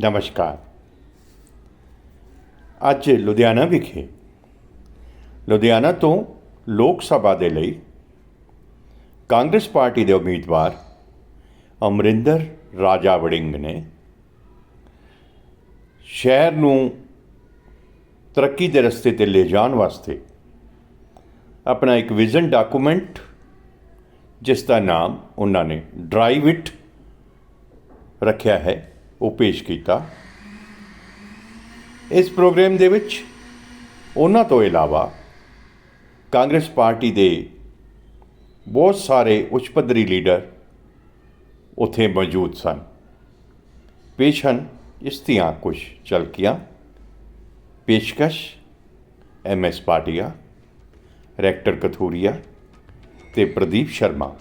ਨਮਸਕਾਰ। ਅੱਜ ਲੁਧਿਆਣਾ ਵਿਖੇ, ਲੁਧਿਆਣਾ ਤੋਂ ਲੋਕ ਸਭਾ ਦੇ ਲਈ ਕਾਂਗਰਸ ਪਾਰਟੀ ਦੇ ਉਮੀਦਵਾਰ ਅਮਰਿੰਦਰ ਰਾਜਾ ਵੜਿੰਗ ਨੇ ਸ਼ਹਿਰ ਨੂੰ ਤਰੱਕੀ ਦੇ ਰਸਤੇ ਤੇ ਲੈ ਜਾਣ ਵਾਸਤੇ ਆਪਣਾ ਇੱਕ ਵਿਜ਼ਨ ਡਾਕੂਮੈਂਟ, ਜਿਸ ਦਾ ਨਾਮ ਉਹਨਾਂ ਨੇ ਡਰਾਈਵ ਇਟ ਰੱਖਿਆ ਹੈ। ਉਹ ਪੇਸ਼ ਕੀਤਾ। ਇਸ ਪ੍ਰੋਗਰਾਮ ਦੇ ਵਿੱਚ ਉਹਨਾਂ ਤੋਂ ਇਲਾਵਾ ਕਾਂਗਰਸ ਪਾਰਟੀ ਦੇ ਬਹੁਤ ਸਾਰੇ ਉੱਚ ਪੱਧਰੀ ਲੀਡਰ ਉੱਥੇ ਮੌਜੂਦ ਸਨ। ਪੇਸ਼ ਹਨ ਇਸ ਦੀਆਂ ਕੁਝ ਝਲਕੀਆਂ। ਪੇਸ਼ਕਸ਼, ਐਮ ਐਸ ਪਾਟਿਆ, ਰੈਕਟਰ ਕਥੂਰੀਆ ਤੇ ਪ੍ਰਦੀਪ ਸ਼ਰਮਾ।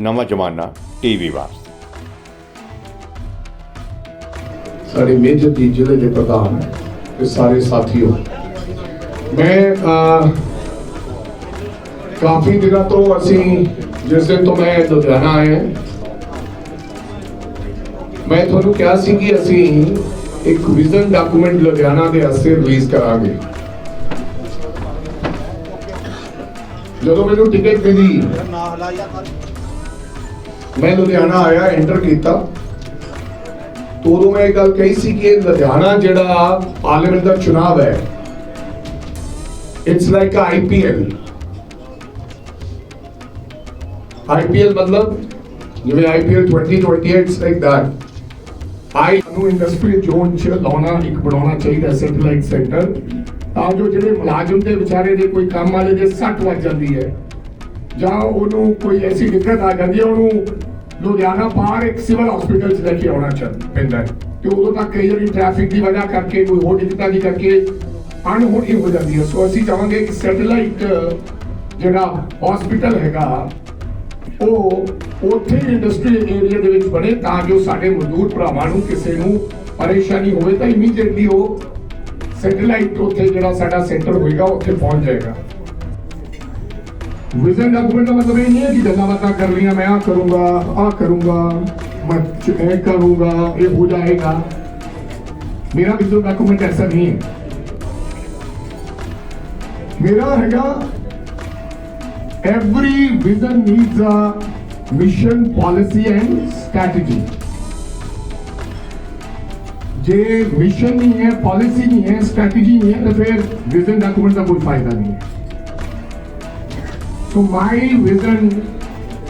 ਨਵਾਂ ਜ਼ਮਾਨਾ ਟੀਵੀ ਵਾਸਤੇ। ਸਾਡੇ ਮੇਜਰ ਦੀ ਜ਼ਿਲ੍ਹੇ ਦੇ ਪ੍ਰਧਾਨ ਤੇ ਸਾਰੇ ਸਾਥੀਓ। ਮੈਂ ਕਾਫੀ ਦਿਨਾਂ ਤੋਂ ਅਸੀਂ ਜਿਸ ਦਿਨ ਤੋਂ ਮੈਂ ਲੁਧਿਆਣਾ ਆਇਆ, ਮੈਂ ਤੁਹਾਨੂੰ ਕਿਹਾ ਸੀ ਕਿ ਅਸੀਂ ਇੱਕ ਵਿਜ਼ਨ ਡਾਕੂਮੈਂਟ ਲੁਧਿਆਣਾ ਦੇ ਵਾਸਤੇ ਰਿਲੀਜ਼ ਕਰਾਂਗੇ। ਜਦੋਂ ਮੈਨੂੰ ਟਿਕਟ ਮਿਲੀ, ਮੈਂ ਲੁਧਿਆਣਾ ਆਇਆ, ਐਂਟਰ ਕੀਤਾ। ਤਾਂ ਉਦੋਂ ਮੈਂ ਇਹ ਗੱਲ ਕਹੀ ਸੀ ਕਿ ਲੁਧਿਆਣਾ ਜਿਹੜਾ ਪਾਰਲੀਮੈਂਟ ਦਾ ਚੁਣਾਵ ਹੈ it's like a IPL IPL ਮਤਲਬ ਜਿਵੇਂ ਆਈਪੀਐਲ 2028 ਇਟਸ ਲਾਈਕ ਦੈਟ ਆਈ ਨੂੰ ਇੰਡਸਟਰੀ ਜ਼ੋਨ ਚ ਲਾਉਣਾ, ਇੱਕ ਬਣਾਉਣਾ ਚਾਹੀਦਾ ਸੈਟੇਲਾਈਟ ਸੈਂਟਰ ਤਾਂ ਜੋ ਜਿਹੜੇ ਮੁਲਾਜ਼ਮ ਦੇ ਵਿਚਾਰੇ ਦੇ ਕੋਈ ਕੰਮ ਵਾਲੇ ਦੇ ਸੱਟ ਵੱਜ ਜਾਂਦੀ ਹੈ, ਜਾਂ ਉਹਨੂੰ ਕੋਈ ਐਸੀ ਦਿੱਕਤ ਆ ਜਾਂਦੀ ਹੈ, ਉਹਨੂੰ ਲੁਧਿਆਣਾ ਬਾਹਰ ਇੱਕ ਸਿਵਲ ਹਸਪੀਟਲ 'ਚ ਲੈ ਕੇ ਆਉਣਾ ਚਾਹੀਦਾ ਪੈਂਦਾ ਤੇ ਉਦੋਂ ਤੱਕ ਕਈ ਵਾਰੀ ਟ੍ਰੈਫਿਕ ਦੀ ਵਜ੍ਹਾ ਕਰਕੇ ਕੋਈ ਹੋਰ ਦਿੱਕਤਾਂ ਦੀ ਕਰਕੇ ਅਣਹੋਣੀ ਹੋ ਜਾਂਦੀ ਹੈ। ਸੋ ਅਸੀਂ ਚਾਹਾਂਗੇ ਕਿ ਸੈਟੇਲਾਈਟ ਜਿਹੜਾ ਹਸਪੀਟਲ ਹੈਗਾ, ਉਹ ਉੱਥੇ ਇੰਡਸਟਰੀ ਏਰੀਆ ਦੇ ਵਿੱਚ ਬਣੇ ਤਾਂ ਜੋ ਸਾਡੇ ਮਜ਼ਦੂਰ ਭਰਾਵਾਂ ਨੂੰ ਕਿਸੇ ਨੂੰ ਪਰੇਸ਼ਾਨੀ ਹੋਵੇ ਤਾਂ ਇਮੀਡੀਏਟਲੀ ਉਹ ਸੈਟੇਲਾਈਟ ਉੱਥੇ ਜਿਹੜਾ ਸਾਡਾ ਸੈਂਟਰ ਹੋਏਗਾ, ਉੱਥੇ ਪਹੁੰਚ ਜਾਏਗਾ। ਵਿਜ਼ਨ ਡਾਕੂਮੈਂਟ ਦਾ ਮਤਲਬ ਇਹ ਨਹੀਂ ਹੈ ਕਿ ਗੱਲਾਂ ਬਾਤਾਂ ਕਰ ਲਈਆਂ ਮੈਂ ਆ ਕਰੂੰਗਾ ਆ ਕਰੂੰਗਾ ਮੈਂ ਇਹ ਕਰੂੰਗਾ ਇਹ ਹੋ ਜਾਏਗਾ ਮੇਰਾ ਵਿਜ਼ਨ ਡਾਕੂਮੈਂਟ ਐਸਾ ਨਹੀਂ ਹੈ ਮੇਰਾ ਹੈਗਾ every vision needs a mission, policy and strategy ਜੇ ਮਿਸ਼ਨ ਨਹੀਂ ਹੈ ਪਾਲਿਸੀ ਨਹੀਂ ਹੈ ਸਟ੍ਰੈਟਜੀ ਨਹੀਂ ਹੈ ਤਾਂ ਫਿਰ ਵਿਜ਼ਨ ਡਾਕੂਮੈਂਟ ਦਾ ਕੋਈ ਫਾਇਦਾ ਨਹੀਂ ਹੈ ਸੋ ਮਾਈ ਵਿਜ਼ਨ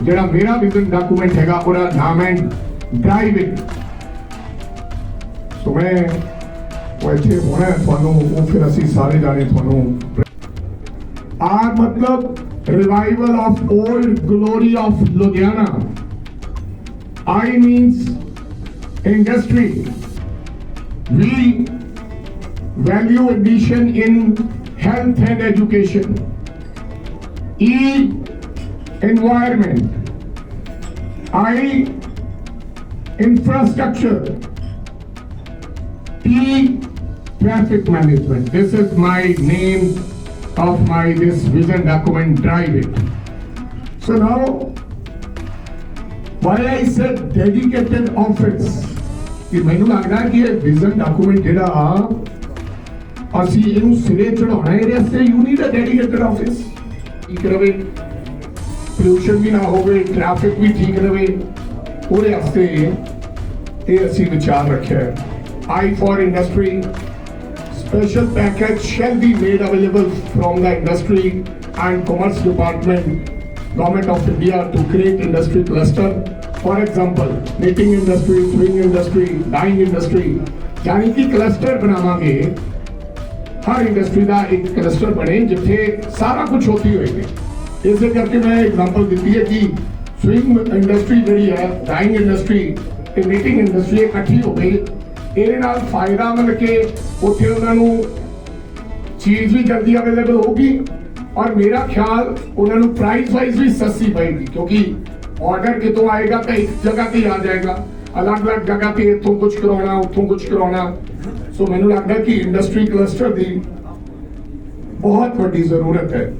ਜਿਹੜਾ ਮੇਰਾ ਵਿਜ਼ਨ ਡਾਕੂਮੈਂਟ ਹੈਗਾ, ਉਹਦਾ ਨਾਮ ਹੈ ਡਰਾਈਵ ਸੋ ਮੈਂ ਉਹ ਇੱਥੇ ਹੋਣਾ ਤੁਹਾਨੂੰ, ਉਹ ਫਿਰ ਅਸੀਂ ਸਾਰੇ ਜਾਣੇ ਤੁਹਾਨੂੰ ਆਰ ਮਤਲਬ revival of old glory of Ludhiana I means industry we value addition in health and education. e environment i infrastructure t traffic management this is my name of my this vision document drive it so now why i said dedicated office ਕਿ ਮੈਨੂੰ ਲੱਗਦਾ ਕਿ ਇਹ vision document ਜਿਹੜਾ ਆ ਅਸੀਂ ਇਹਨੂੰ ਸਿਰੇ ਚੜਾਉਣਾ ਇਹਦੇ ਵਾਸਤੇ you need a dedicated office ਠੀਕ ਰਵੇ ਪੋਲੂਸ਼ਨ ਵੀ ਨਾ ਹੋਵੇ ਟ੍ਰੈਫਿਕ ਵੀ ਠੀਕ ਰਵੇ ਉਹਦੇ ਵਾਸਤੇ ਇਹ ਅਸੀਂ ਵਿਚਾਰ ਰੱਖਿਆ ਹੈ ਆਈ for industry special package shall be made available from the industry and commerce department government of india to create industry cluster for example knitting industry sewing industry dyeing industry ਯਾਨੀ ਕਿ ਕਲਸਟਰ ਬਣਾਵਾਂਗੇ ਹਰ ਇੰਡਸਟਰੀ ਦਾ ਇੱਕ cluster ਬਣੇ ਜਿੱਥੇ ਸਾਰਾ ਕੁਝ ਹੋਤੀ ਹੋਏਗੀ ਇਸੇ ਕਰਕੇ ਮੈਂ ਐਗਜ਼ਾਮਪਲ ਦਿੱਤੀ ਹੈ ਕਿ ਸਵਿੰਗ ਇੰਡਸਟਰੀ ਜਿਹੜੀ ਹੈ ਡਾਈਂਗ ਇੰਡਸਟਰੀ ਤੇ ਨੀਟਿੰਗ ਇੰਡਸਟਰੀ ਇਕੱਠੀ ਹੋ ਗਈ। ਇਹਦੇ ਨਾਲ ਫਾਇਦਾ ਮਿਲ ਕੇ ਉੱਥੇ ਉਹਨਾਂ ਨੂੰ ਚੀਜ਼ ਵੀ ਜਲਦੀ ਅਵੇਲੇਬਲ ਹੋਗੀ ਔਰ ਮੇਰਾ ਖਿਆਲ ਉਹਨਾਂ ਨੂੰ ਪ੍ਰਾਈਸ ਵਾਈਜ਼ ਵੀ ਸਸਤੀ ਪਏਗੀ ਕਿਉਂਕਿ ਆਰਡਰ ਕਿਤੋਂ ਆਏਗਾ ਤਾਂ ਇੱਕ ਜਗ੍ਹਾ ਤੇ ਆ ਜਾਏਗਾ। ਅਲੱਗ-ਅਲੱਗ ਜਗ੍ਹਾ ਤੇ ਇੱਥੋਂ ਕੁਝ ਕਰਾਉਣਾ, ਉੱਥੋਂ ਕੁਝ ਕਰਾਉਣਾ। ਸੋ ਮੈਨੂੰ ਲੱਗਦਾ ਕਿ ਇੰਡਸਟਰੀ ਕਲਸਟਰ ਦੀ ਬਹੁਤ ਵੱਡੀ ਜ਼ਰੂਰਤ ਹੈ।